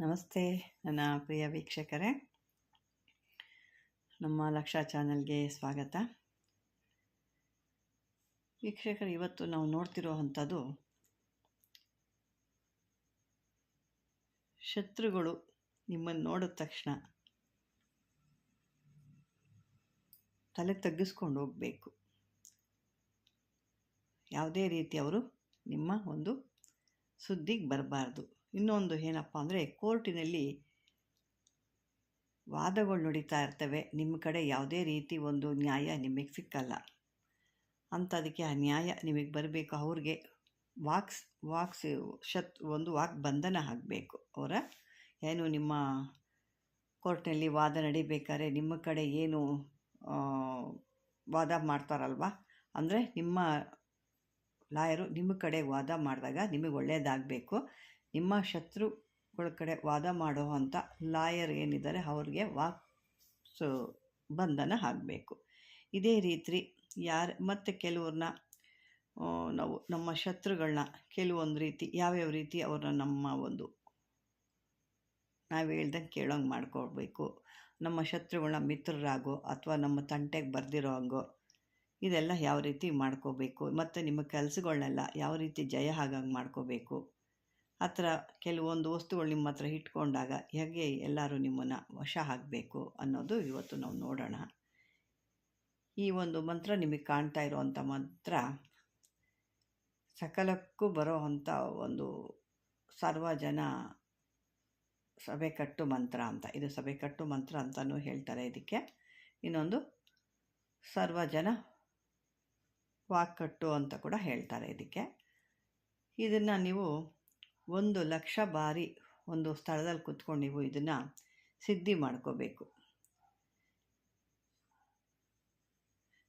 ನಮಸ್ತೆ, ನನ್ನ ಪ್ರಿಯ ವೀಕ್ಷಕರೇ. ನಮ್ಮ ಲಕ್ಷ ಚಾನಲ್ಗೆ ಸ್ವಾಗತ. ವೀಕ್ಷಕರು, ಇವತ್ತು ನಾವು ನೋಡ್ತಿರೋ ಅಂಥದ್ದು ಶತ್ರುಗಳು ನಿಮ್ಮನ್ನು ನೋಡಿದ ತಕ್ಷಣ ತಲೆ ತಗ್ಗಿಸ್ಕೊಂಡು ಹೋಗಬೇಕು. ಯಾವುದೇ ರೀತಿ ಅವರು ನಿಮ್ಮ ಒಂದು ಸುದ್ದಿಗೆ ಬರಬಾರ್ದು. ಇನ್ನೊಂದು ಏನಪ್ಪ ಅಂದರೆ ಕೋರ್ಟಿನಲ್ಲಿ ವಾದಗಳು ನಡೀತಾ ಇರ್ತವೆ. ನಿಮ್ಮ ಕಡೆ ಯಾವುದೇ ರೀತಿ ಒಂದು ನ್ಯಾಯ ನಿಮಗೆ ಸಿಕ್ಕಲ್ಲ. ಅಂಥದಕ್ಕೆ ಆ ನ್ಯಾಯ ನಿಮಗೆ ಬರಬೇಕು. ಅವ್ರಿಗೆ ವಾಕ್ಸ್ ವಾಕ್ಸ್ ಶತ್, ಒಂದು ವಾಕ್ ಬಂಧನ ಆಗಬೇಕು. ಅವರ ಏನು ನಿಮ್ಮ ಕೋರ್ಟ್ನಲ್ಲಿ ವಾದ ನಡಿಬೇಕಾದ್ರೆ ನಿಮ್ಮ ಕಡೆ ಏನು ವಾದ ಮಾಡ್ತಾರಲ್ವ? ಅಂದರೆ ನಿಮ್ಮ ಲಾಯರು ನಿಮ್ಮ ಕಡೆ ವಾದ ಮಾಡಿದಾಗ ನಿಮಗೆ ಒಳ್ಳೆಯದಾಗಬೇಕು ನಿಮ್ಮ ಶತ್ರುಗಳ ಕಡೆ ವಾದ ಮಾಡೋ ಅಂಥ ಲಾಯರ್ ಏನಿದ್ದಾರೆ ಅವ್ರಿಗೆ ವಾಕ್ಸ್ ಬಂಧನ ಆಗಬೇಕು. ಇದೇ ರೀತಿ ಯಾರು ಮತ್ತು ಕೆಲವ್ರನ್ನ ನಾವು ನಮ್ಮ ಶತ್ರುಗಳನ್ನ ಕೆಲವೊಂದು ರೀತಿ, ಯಾವ್ಯಾವ ರೀತಿ ಅವ್ರನ್ನ ನಮ್ಮ ಒಂದು ನಾವು ಹೇಳ್ದಂಗೆ ಕೇಳೋಂಗೆ ಮಾಡ್ಕೊಳ್ಬೇಕು. ನಮ್ಮ ಶತ್ರುಗಳನ್ನ ಮಿತ್ರರಾಗೋ ಅಥವಾ ನಮ್ಮ ತಂಟೆಗೆ ಬರ್ದಿರೋ ಹಂಗೋ ಇದೆಲ್ಲ ಯಾವ ರೀತಿ ಮಾಡ್ಕೋಬೇಕು. ಮತ್ತು ನಿಮ್ಮ ಕೆಲಸಗಳನ್ನೆಲ್ಲ ಯಾವ ರೀತಿ ಜಯ ಆಗಂಗೆ ಮಾಡ್ಕೋಬೇಕು. ಥರ ಕೆಲವೊಂದು ವಸ್ತುಗಳು ನಿಮ್ಮ ಹತ್ರ ಇಟ್ಕೊಂಡಾಗ ಹೇಗೆ ಎಲ್ಲರೂ ನಿಮ್ಮನ್ನು ವಶ ಆಗಬೇಕು ಅನ್ನೋದು ಇವತ್ತು ನಾವು ನೋಡೋಣ. ಈ ಒಂದು ಮಂತ್ರ ನಿಮಗೆ ಕಾಣ್ತಾ ಇರುವಂಥ ಮಂತ್ರ ಸಕಲಕ್ಕೂ ಬರೋ ಅಂಥ ಒಂದು ಸರ್ವಜನ ಸಭೆ ಕಟ್ಟು ಮಂತ್ರ ಅಂತ. ಇದು ಸಭೆ ಕಟ್ಟು ಮಂತ್ರ ಅಂತಲೂ ಹೇಳ್ತಾರೆ ಇದಕ್ಕೆ. ಇನ್ನೊಂದು ಸರ್ವ ಜನ ವಾಕ್ಕಟ್ಟು ಅಂತ ಕೂಡ ಹೇಳ್ತಾರೆ ಇದಕ್ಕೆ. ಇದನ್ನು ನೀವು ಒಂದು ಲಕ್ಷ ಬಾರಿ ಒಂದು ಸ್ಥಳದಲ್ಲಿ ಕೂತ್ಕೊಂಡು ನೀವು ಇದನ್ನು ಸಿದ್ಧಿ ಮಾಡ್ಕೋಬೇಕು.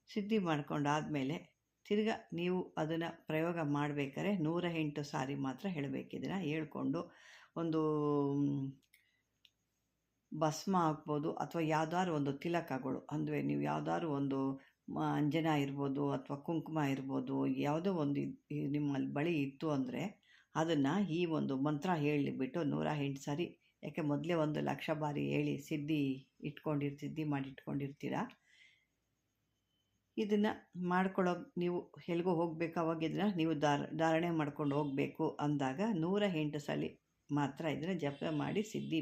ಸಿದ್ಧಿ ಮಾಡ್ಕೊಂಡಾದಮೇಲೆ ತಿರ್ಗ ನೀವು ಅದನ್ನು ಪ್ರಯೋಗ ಮಾಡಬೇಕಾದ್ರೆ ನೂರ ಎಂಟು ಸಾರಿ ಮಾತ್ರ ಹೇಳಬೇಕು. ಇದನ್ನು ಹೇಳ್ಕೊಂಡು ಒಂದು ಭಸ್ಮ ಹಾಕ್ಬೋದು ಅಥವಾ ಯಾವ್ದಾದ್ರು ಒಂದು ತಿಲಕಗಳು. ಅಂದರೆ ನೀವು ಯಾವ್ದಾದ್ರು ಒಂದು ಅಂಜನ ಇರ್ಬೋದು ಅಥವಾ ಕುಂಕುಮ ಇರ್ಬೋದು, ಯಾವುದೋ ಒಂದು ನಿಮ್ಮಲ್ಲಿ ಬಳಿ ಇತ್ತು ಅಂದರೆ ಅದನ್ನು ಈ ಒಂದು ಮಂತ್ರ ಹೇಳಿಬಿಟ್ಟು ನೂರ ಎಂಟು ಸಾರಿ, ಯಾಕೆ ಮೊದಲೇ ಒಂದು ಲಕ್ಷ ಬಾರಿ ಹೇಳಿ ಸಿದ್ಧಿ ಇಟ್ಕೊಂಡಿರ್, ಸಿದ್ಧಿ ಮಾಡಿಟ್ಕೊಂಡಿರ್ತೀರ? ಇದನ್ನು ಮಾಡ್ಕೊಳ್ಳೋ ನೀವು ಎಲ್ಗೋ ಹೋಗಬೇಕು ಅವಾಗ ನೀವು ಧಾರ, ಧಾರಣೆ ಮಾಡ್ಕೊಂಡು ಹೋಗಬೇಕು ಅಂದಾಗ ನೂರ ಎಂಟು ಸಲ ಮಾತ್ರ ಇದನ್ನು ಜಪ ಮಾಡಿ ಸಿದ್ಧಿ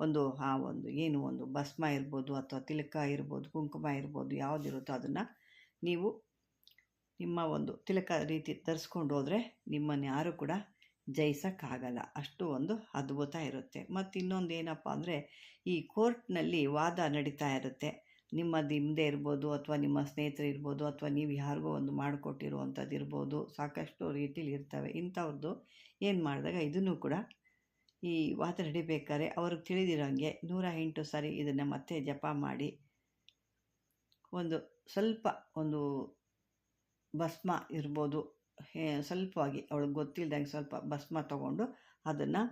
ಒಂದು ಆ ಒಂದು ಏನು ಒಂದು ಭಸ್ಮ ಇರ್ಬೋದು ಅಥವಾ ತಿಲಕ ಇರ್ಬೋದು, ಕುಂಕುಮ ಇರ್ಬೋದು ಯಾವುದಿರುತ್ತೋ ಅದನ್ನು ನೀವು ನಿಮ್ಮ ಒಂದು ತಿಲಕ ರೀತಿ ಧರಿಸ್ಕೊಂಡು ಹೋದರೆ ನಿಮ್ಮನ್ನು ಯಾರೂ ಕೂಡ ಜಯಿಸೋಕ್ಕಾಗಲ್ಲ. ಅಷ್ಟು ಒಂದು ಅದ್ಭುತ ಇರುತ್ತೆ. ಮತ್ತು ಇನ್ನೊಂದು ಏನಪ್ಪ ಅಂದರೆ, ಈ ಕೋರ್ಟ್ನಲ್ಲಿ ವಾದ ನಡೀತಾ ಇರುತ್ತೆ. ನಿಮ್ಮ ನಿಮ್ಮದೇ ಇರ್ಬೋದು ಅಥವಾ ನಿಮ್ಮ ಸ್ನೇಹಿತರು ಇರ್ಬೋದು ಅಥವಾ ನೀವು ಯಾರಿಗೋ ಒಂದು ಮಾಡಿಕೊಟ್ಟಿರುವಂಥದ್ದು ಇರ್ಬೋದು, ಸಾಕಷ್ಟು ರೀತಿಲಿ ಇರ್ತವೆ. ಇಂಥವ್ರದ್ದು ಏನು ಮಾಡಿದಾಗ ಇದನ್ನು ಕೂಡ ಈ ವಾದ ನಡಿಬೇಕಾದ್ರೆ ಅವ್ರಿಗೆ ತಿಳಿದಿರೋಂಗೆ ನೂರ ಎಂಟು ಸಾರಿ ಇದನ್ನು ಮತ್ತೆ ಜಪ ಮಾಡಿ ಒಂದು ಸ್ವಲ್ಪ ಒಂದು ಭಸ್ಮ ಇರ್ಬೋದು. ಸ್ವಲ್ಪವಾಗಿ, ಅವಳಿಗೆ ಗೊತ್ತಿಲ್ದಂಗೆ ಸ್ವಲ್ಪ ಭಸ್ಮ ತಗೊಂಡು ಅದನ್ನು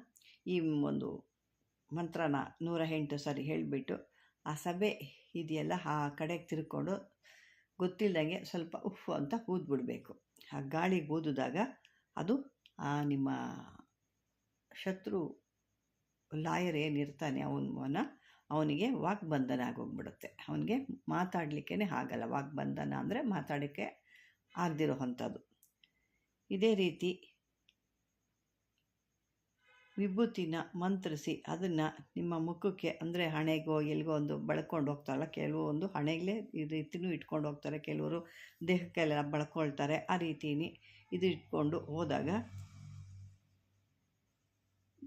ಈ ಒಂದು ಮಂತ್ರನ ನೂರ ಎಂಟು ಸಾರಿ ಹೇಳಿಬಿಟ್ಟು ಆ ಸಭೆ ಇದೆಯಲ್ಲ, ಆ ಕಡೆಗೆ ತಿರ್ಕೊಂಡು ಗೊತ್ತಿಲ್ಲದಂಗೆ ಸ್ವಲ್ಪ ಉಫ್ ಅಂತ ಕೂದ್ಬಿಡಬೇಕು ಆ ಗಾಳಿಗೆ ಊದಿದಾಗ ಅದು ಆ ನಿಮ್ಮ ಶತ್ರು ಲಾಯರ್ ಏನಿರ್ತಾನೆ ಅವನ, ಅವನಿಗೆ ವಾಗ್ಬಂಧನ ಆಗೋಗ್ಬಿಡುತ್ತೆ. ಅವನಿಗೆ ಮಾತಾಡಲಿಕ್ಕೇ ಆಗಲ್ಲ. ವಾಗ್ಬಂಧನ ಅಂದರೆ ಮಾತಾಡೋಕ್ಕೆ ಆಗದಿರೋ ಅಂಥದ್ದು. ಇದೇ ರೀತಿ ವಿಭೂತಿನ ಮಂತ್ರಿಸಿ ಅದನ್ನು ನಿಮ್ಮ ಮುಖಕ್ಕೆ ಅಂದರೆ ಹಣೆಗೋ ಎಲ್ಗೋ ಒಂದು ಬಳ್ಕೊಂಡು ಹೋಗ್ತಾರಲ್ಲ ಕೆಲವೊಂದು ಹಣೆಗಲೇ ಈ ರೀತಿನೂ ಇಟ್ಕೊಂಡು ಹೋಗ್ತಾರೆ. ಕೆಲವರು ದೇಹಕ್ಕೆಲ್ಲ ಬಳ್ಕೊಳ್ತಾರೆ. ಆ ರೀತಿನಿ ಇದು ಇಟ್ಕೊಂಡು ಹೋದಾಗ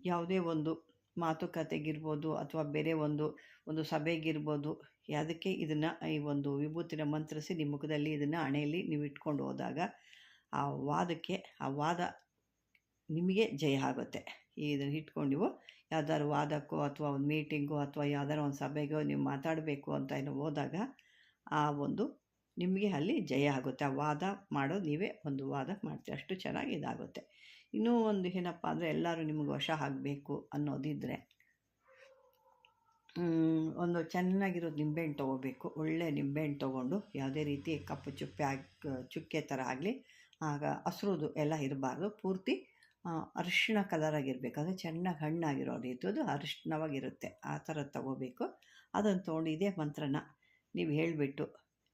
ಯಾವುದೇ ಒಂದು ಮಾತುಕತೆಗಿರ್ಬೋದು ಅಥವಾ ಬೇರೆ ಒಂದು ಒಂದು ಸಭೆಗಿರ್ಬೋದು ಅದಕ್ಕೆ ಇದನ್ನು ಈ ಒಂದು ವಿಭೂತಿನ ಮಂತ್ರಿಸಿ ನಿಮ್ಮ ಮುಖದಲ್ಲಿ ಇದನ್ನು ಹಣೆಯಲ್ಲಿ ನೀವು ಇಟ್ಕೊಂಡು ಹೋದಾಗ ಆ ವಾದಕ್ಕೆ, ಆ ವಾದ ನಿಮಗೆ ಜಯ ಆಗುತ್ತೆ. ಇದನ್ನು ಇಟ್ಕೊಂಡು ನೀವು ಯಾವ್ದಾದ್ರು ವಾದಕ್ಕೋ ಅಥವಾ ಒಂದು ಮೀಟಿಂಗೋ ಅಥವಾ ಯಾವ್ದಾದ್ರು ಒಂದು ಸಭೆಗೋ ನೀವು ಮಾತಾಡಬೇಕು ಅಂತ ಏನೋ ಹೋದಾಗ ಆ ಒಂದು ನಿಮಗೆ ಅಲ್ಲಿ ಜಯ ಆಗುತ್ತೆ. ಆ ವಾದ ಮಾಡೋದು ನೀವೇ ಒಂದು ವಾದ ಮಾಡ್ತೀರಿ. ಅಷ್ಟು ಚೆನ್ನಾಗಿ ಇದಾಗುತ್ತೆ. ಇನ್ನೂ ಒಂದು ಏನಪ್ಪ ಅಂದರೆ ಎಲ್ಲರೂ ನಿಮಗೆ ವಶ ಆಗಬೇಕು ಅನ್ನೋದಿದ್ದರೆ ಒಂದು ಚೆನ್ನಾಗಿರೋದು ನಿಂಬೆಹಣ್ಣು ತೊಗೋಬೇಕು. ಒಳ್ಳೆ ನಿಂಬೆಹಣ್ಣು ತೊಗೊಂಡು ಯಾವುದೇ ರೀತಿ ಕಪ್ಪು ಚುಪ್ಪೆ ಆಗಿ, ಚುಕ್ಕೆ ಥರ ಆಗಲಿ ಆಗ ಹಸ್ರುದು ಎಲ್ಲ ಇರಬಾರ್ದು. ಪೂರ್ತಿ ಅರಿಶಿಣ ಕಲರಾಗಿರಬೇಕು ಅಂದರೆ ಚೆನ್ನಾಗಿ ಹಣ್ಣಾಗಿರೋ ರೀತಿಯದು ಅರಿಶಿಣವಾಗಿರುತ್ತೆ. ಆ ಥರ ತಗೋಬೇಕು. ಅದನ್ನು ತೊಗೊಂಡು ಇದೇ ಮಂತ್ರನ ನೀವು ಹೇಳಿಬಿಟ್ಟು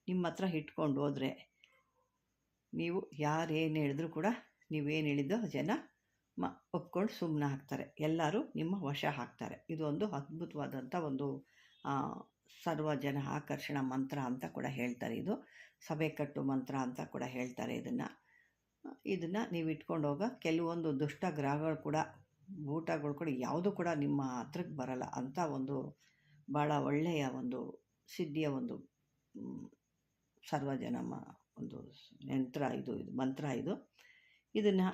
ನಿಮ್ಮ ಹತ್ರ ಇಟ್ಕೊಂಡು ಹೋದರೆ ನೀವು ಯಾರು ಏನು ಹೇಳಿದ್ರು ಕೂಡ ನೀವೇನು ಹೇಳಿದ್ದು ಜನ ಮ, ಒಪ್ಕೊಂಡು ಸುಮ್ಮನೆ ಹಾಕ್ತಾರೆ. ಎಲ್ಲರೂ ನಿಮ್ಮ ವಶ ಹಾಕ್ತಾರೆ. ಇದೊಂದು ಅದ್ಭುತವಾದಂಥ ಒಂದು ಸರ್ವ ಜನ ಆಕರ್ಷಣ ಮಂತ್ರ ಅಂತ ಕೂಡ ಹೇಳ್ತಾರೆ ಇದು. ಸಭೆ ಕಟ್ಟು ಮಂತ್ರ ಅಂತ ಕೂಡ ಹೇಳ್ತಾರೆ ಇದನ್ನು. ಇದನ್ನು ನೀವು ಇಟ್ಕೊಂಡು ಹೋಗ ಕೆಲವೊಂದು ದುಷ್ಟ ಗ್ರಹಗಳು ಕೂಡ ಊಟಗಳು ಕೂಡ ಯಾವುದು ಕೂಡ ನಿಮ್ಮ ಹತ್ರಕ್ಕೆ ಬರಲ್ಲ. ಅಂಥ ಒಂದು ಭಾಳ ಒಳ್ಳೆಯ ಒಂದು ಸಿದ್ಧಿಯ ಒಂದು ಸರ್ವಜನಮ ಒಂದು ಯಂತ್ರ ಇದು ಇದು ಮಂತ್ರ ಇದು. ಇದನ್ನು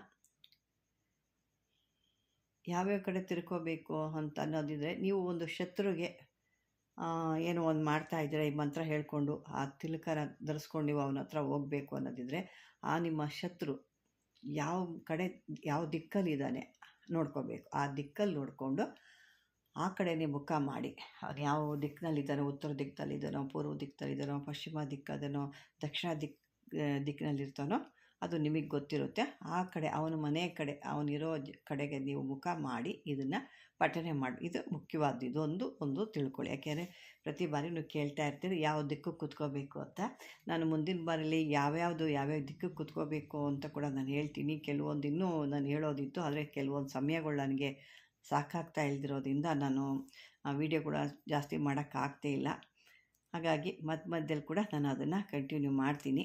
ಯಾವ್ಯಾವ ಕಡೆ ತಿರ್ಕೋಬೇಕು ಅಂತ ಅನ್ನೋದಿದ್ರೆ ನೀವು ಒಂದು ಶತ್ರುಗೆ ಏನೋ ಒಂದು ಮಾಡ್ತಾ ಇದ್ದೀರಾ ಈ ಮಂತ್ರ ಹೇಳ್ಕೊಂಡು ಆ ತಿಲಕನ ಧರಿಸ್ಕೊಂಡು ನೀವು ಅವನ ಹತ್ರ ಹೋಗಬೇಕು ಅನ್ನೋದಿದ್ರೆ ಆ ನಿಮ್ಮ ಶತ್ರು ಯಾವ ಕಡೆ, ಯಾವ ದಿಕ್ಕಲ್ಲಿದ್ದಾನೆ ನೋಡ್ಕೋಬೇಕು. ಆ ದಿಕ್ಕಲ್ಲಿ ನೋಡಿಕೊಂಡು ಆ ಕಡೆನೇ ಮುಖ ಮಾಡಿ. ಯಾವ ದಿಕ್ಕಿನಲ್ಲಿದ್ದಾನೋ ಉತ್ತರ ದಿಕ್ಕಲ್ಲಿದ್ದಾನೋ ಪೂರ್ವ ದಿಕ್ಕಲ್ಲಿದ್ದಾನೋ ಪಶ್ಚಿಮ ದಿಕ್ಕದನೋ ದಕ್ಷಿಣ ದಿಕ್ ದಿಕ್ಕಿನಲ್ಲಿರ್ತಾನೋ ಅದು ನಿಮಗೆ ಗೊತ್ತಿರುತ್ತೆ. ಆ ಕಡೆ, ಅವನ ಮನೆ ಕಡೆ, ಅವನಿರೋ ಕಡೆಗೆ ನೀವು ಮುಖ ಮಾಡಿ ಇದನ್ನು ಪಠನೆ ಮಾಡಿ. ಇದು ಮುಖ್ಯವಾದ್ದು. ಇದೊಂದು, ಒಂದು ತಿಳ್ಕೊಳ್ಳಿ. ಯಾಕೆಂದರೆ ಪ್ರತಿ ಬಾರಿ ನೀವು ಕೇಳ್ತಾ ಇರ್ತೀರಿ, ಯಾವ ದಿಕ್ಕು ಕೂತ್ಕೋಬೇಕು ಅಂತ. ನಾನು ಮುಂದಿನ ಬಾರಿಲಿ ಯಾವ್ಯಾವುದು, ಯಾವ್ಯಾವ ದಿಕ್ಕು ಕೂತ್ಕೋಬೇಕು ಅಂತ ಕೂಡ ನಾನು ಹೇಳ್ತೀನಿ. ಕೆಲವೊಂದು ಇನ್ನೂ ನಾನು ಹೇಳೋದಿತ್ತು, ಆದರೆ ಕೆಲವೊಂದು ಸಮಯಗಳು ನನಗೆ ಸಾಕಾಗ್ತಾ ಇಲ್ದಿರೋದ್ರಿಂದ ನಾನು ವಿಡಿಯೋ ಕೂಡ ಜಾಸ್ತಿ ಮಾಡೋಕ್ಕಾಗ್ತೇ ಇಲ್ಲ. ಹಾಗಾಗಿ ಮಧ್ಯ ಮಧ್ಯದಲ್ಲಿ ಕೂಡ ನಾನು ಅದನ್ನು ಕಂಟಿನ್ಯೂ ಮಾಡ್ತೀನಿ.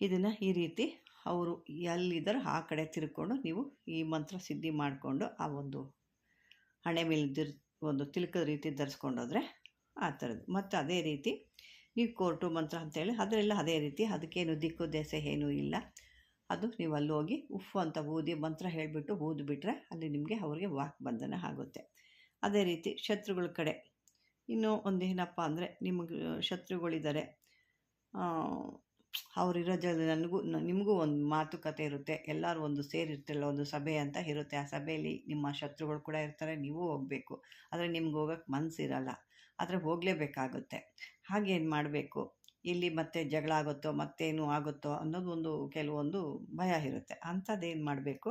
ಇದನ್ನು ಈ ರೀತಿ ಅವರು ಎಲ್ಲಿದ್ದಾರೋ ಆ ಕಡೆ ತಿರ್ಕೊಂಡು ನೀವು ಈ ಮಂತ್ರ ಸಿದ್ಧಿ ಮಾಡಿಕೊಂಡು ಆ ಒಂದು ಹಣೆ ಮೇಲೆ ಒಂದು ತಿಲಕದ ರೀತಿ ಧರಿಸ್ಕೊಂಡೋದ್ರೆ ಆ ಥರದ್ದು. ಮತ್ತು ಅದೇ ರೀತಿ ನೀವು ಕೋರ್ಟು ಮಂತ್ರ ಅಂತೇಳಿ ಅದರೆಲ್ಲ ಅದೇ ರೀತಿ ಅದಕ್ಕೇನು ದಿಕ್ಕು ದೆಸೆ ಏನೂ ಇಲ್ಲ. ಅದು ನೀವು ಅಲ್ಲಿ ಹೋಗಿ ಉಫ್ ಅಂತ ಊದಿ ಮಂತ್ರ ಹೇಳಿಬಿಟ್ಟು ಊದ್ಬಿಟ್ರೆ ಅಲ್ಲಿ ನಿಮಗೆ ಅವ್ರಿಗೆ ವಾಕ್ ಬಂಧನ ಆಗುತ್ತೆ. ಅದೇ ರೀತಿ ಶತ್ರುಗಳ ಕಡೆ ಇನ್ನೂ ಒಂದು ಏನಪ್ಪ ಅಂದರೆ ನಿಮಗೆ ಶತ್ರುಗಳಿದ್ದಾರೆ. ಅವರಿರೋ ಜಾಗದಲ್ಲಿ ನನಗೂ ನಿಮಗೂ ಒಂದು ಮಾತುಕತೆ ಇರುತ್ತೆ. ಎಲ್ಲರೂ ಒಂದು ಸೇರಿರ್ತಿಲ್ಲ, ಒಂದು ಸಭೆ ಅಂತ ಇರುತ್ತೆ. ಆ ಸಭೆಯಲ್ಲಿ ನಿಮ್ಮ ಶತ್ರುಗಳು ಕೂಡ ಇರ್ತಾರೆ, ನೀವು ಹೋಗಬೇಕು. ಆದರೆ ನಿಮ್ಗೆ ಹೋಗೋಕ್ಕೆ ಮನಸ್ಸಿರಲ್ಲ ಆದರೆ ಹೋಗಲೇಬೇಕಾಗುತ್ತೆ. ಹಾಗೇನು ಮಾಡಬೇಕು? ಇಲ್ಲಿ ಮತ್ತೆ ಜಗಳ ಆಗುತ್ತೋ, ಮತ್ತೇನು ಆಗುತ್ತೋ ಅನ್ನೋದು ಒಂದು, ಕೆಲವೊಂದು ಭಯ ಇರುತ್ತೆ. ಅಂಥದ್ದೇನು ಮಾಡಬೇಕು?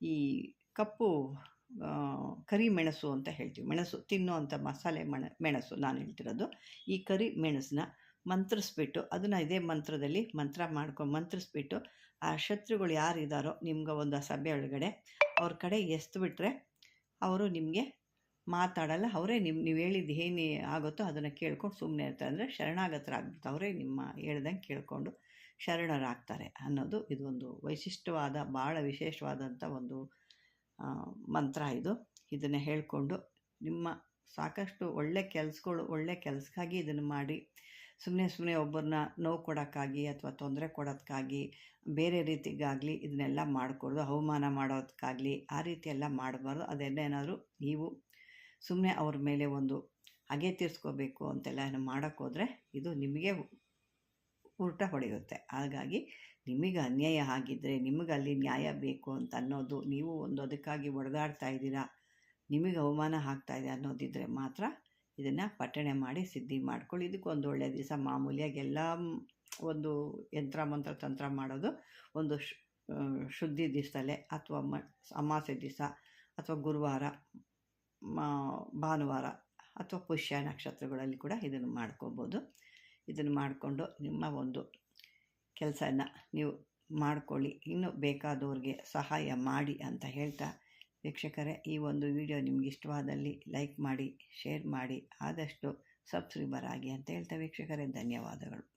ಈ ಕಪ್ಪು ಕರಿ ಮೆಣಸು ಅಂತ ಹೇಳ್ತೀವಿ. ಮೆಣಸು, ತಿನ್ನೋ ಅಂಥ ಮಸಾಲೆ ಮಣ, ಮೆಣಸು ನಾನು ಹೇಳ್ತಿರೋದು. ಈ ಕರಿ ಮೆಣಸನ್ನ ಮಂತ್ರಿಸ್ಬಿಟ್ಟು, ಅದನ್ನು ಇದೇ ಮಂತ್ರದಲ್ಲಿ ಮಂತ್ರ ಮಾಡ್ಕೊಂಡು ಮಂತ್ರಿಸ್ಬಿಟ್ಟು, ಆ ಶತ್ರುಗಳು ಯಾರಿದ್ದಾರೋ ನಿಮ್ಗೆ ಒಂದು ಸಭೆ ಒಳಗಡೆ ಅವ್ರ ಕಡೆ ಎಸ್ತು ಬಿಟ್ಟರೆ ಅವರು ನಿಮಗೆ ಮಾತಾಡಲ್ಲ, ಅವರೇ ನಿಮ್ಮ ನೀವು ಹೇಳಿದ್ದು ಏನು ಆಗುತ್ತೋ ಅದನ್ನು ಕೇಳ್ಕೊಂಡು ಸುಮ್ಮನೆ ಇರ್ತಾರೆ. ಅಂದರೆ ಶರಣಾಗತರಾಗ್ಬಿಟ್ಟು ಅವರೇ ನಿಮ್ಮ ಹೇಳ್ದಂಗೆ ಕೇಳಿಕೊಂಡು ಶರಣರಾಗ್ತಾರೆ ಅನ್ನೋದು ಇದೊಂದು ವೈಶಿಷ್ಟ್ಯವಾದ ಭಾಳ ವಿಶೇಷವಾದಂಥ ಒಂದು ಮಂತ್ರ ಇದು. ಇದನ್ನು ಹೇಳಿಕೊಂಡು ನಿಮ್ಮ ಸಾಕಷ್ಟು ಒಳ್ಳೆ ಕೆಲಸಗಳು, ಒಳ್ಳೆ ಕೆಲಸಕ್ಕಾಗಿ ಇದನ್ನು ಮಾಡಿ ಸುಮ್ಮನೆ ಸುಮ್ಮನೆ ಒಬ್ಬರನ್ನ ನೋವು ಕೊಡೋಕ್ಕಾಗಿ ಅಥವಾ ತೊಂದರೆ ಕೊಡೋದಕ್ಕಾಗಿ ಬೇರೆ ರೀತಿಗಾಗಲಿ ಇದನ್ನೆಲ್ಲ ಮಾಡಿಕೊಡ್ದು, ಅವಮಾನ ಮಾಡೋದಕ್ಕಾಗಲಿ ಆ ರೀತಿ ಎಲ್ಲ ಮಾಡಬಾರ್ದು ಅದನ್ನೇನಾದರೂ ನೀವು ಸುಮ್ಮನೆ ಅವ್ರ ಮೇಲೆ ಒಂದು ಹಗೆ ತೀರಿಸ್ಕೋಬೇಕು ಅಂತೆಲ್ಲ ಏನು ಮಾಡೋಕ್ಕೋದ್ರೆ ಇದು ನಿಮಗೆ ಉಲ್ಟ ಹೊಡೆಯುತ್ತೆ. ಹಾಗಾಗಿ ನಿಮಗೆ ಅನ್ಯಾಯ ಆಗಿದ್ದರೆ ನಿಮಗೆ ಅಲ್ಲಿ ನ್ಯಾಯ ಬೇಕು ಅಂತ ಅನ್ನೋದು, ನೀವು ಒಂದು ಅದಕ್ಕಾಗಿ ಒಡೆದಾಡ್ತಾ ಇದ್ದೀರಾ, ನಿಮಗೆ ಅವಮಾನ ಆಗ್ತಾಯಿದೆ ಅನ್ನೋದಿದ್ದರೆ ಮಾತ್ರ ಇದನ್ನು ಪಟ್ಟಣೆ ಮಾಡಿ ಸಿದ್ಧಿ ಮಾಡ್ಕೊಳ್ಳಿ. ಇದಕ್ಕೊಂದು ಒಳ್ಳೆಯ ದಿವಸ ಮಾಮೂಲಿಯಾಗಿ ಎಲ್ಲ ಒಂದು ಯಂತ್ರ, ಮಂತ್ರ, ತಂತ್ರ ಮಾಡೋದು ಒಂದು ಶುದ್ಧಿ ದಿವಸದಲ್ಲೇ ಅಥವಾ ಮ, ಅಮಾಸೆ ದಿವಸ ಅಥವಾ ಗುರುವಾರ ಭಾನುವಾರ ಅಥವಾ ಪುಷ್ಯ ನಕ್ಷತ್ರಗಳಲ್ಲಿ ಕೂಡ ಇದನ್ನು ಮಾಡ್ಕೋಬೋದು. ಇದನ್ನು ಮಾಡಿಕೊಂಡು ನಿಮ್ಮ ಒಂದು ಕೆಲಸನ ನೀವು ಮಾಡಿಕೊಳ್ಳಿ. ಇನ್ನೂ ಬೇಕಾದವ್ರಿಗೆ ಸಹಾಯ ಮಾಡಿ ಅಂತ ಹೇಳ್ತಾ ವೀಕ್ಷಕರೇ, ಈ ಒಂದು ವಿಡಿಯೋ ನಿಮ್ಗೆ ಇಷ್ಟವಾದಲ್ಲಿ ಲೈಕ್ ಮಾಡಿ, ಶೇರ್ ಮಾಡಿ, ಆದಷ್ಟು ಸಬ್ಸ್ಕ್ರೈಬರ್ ಆಗಿ ಅಂತ ಹೇಳ್ತಾ ವೀಕ್ಷಕರೇ, ಧನ್ಯವಾದಗಳು.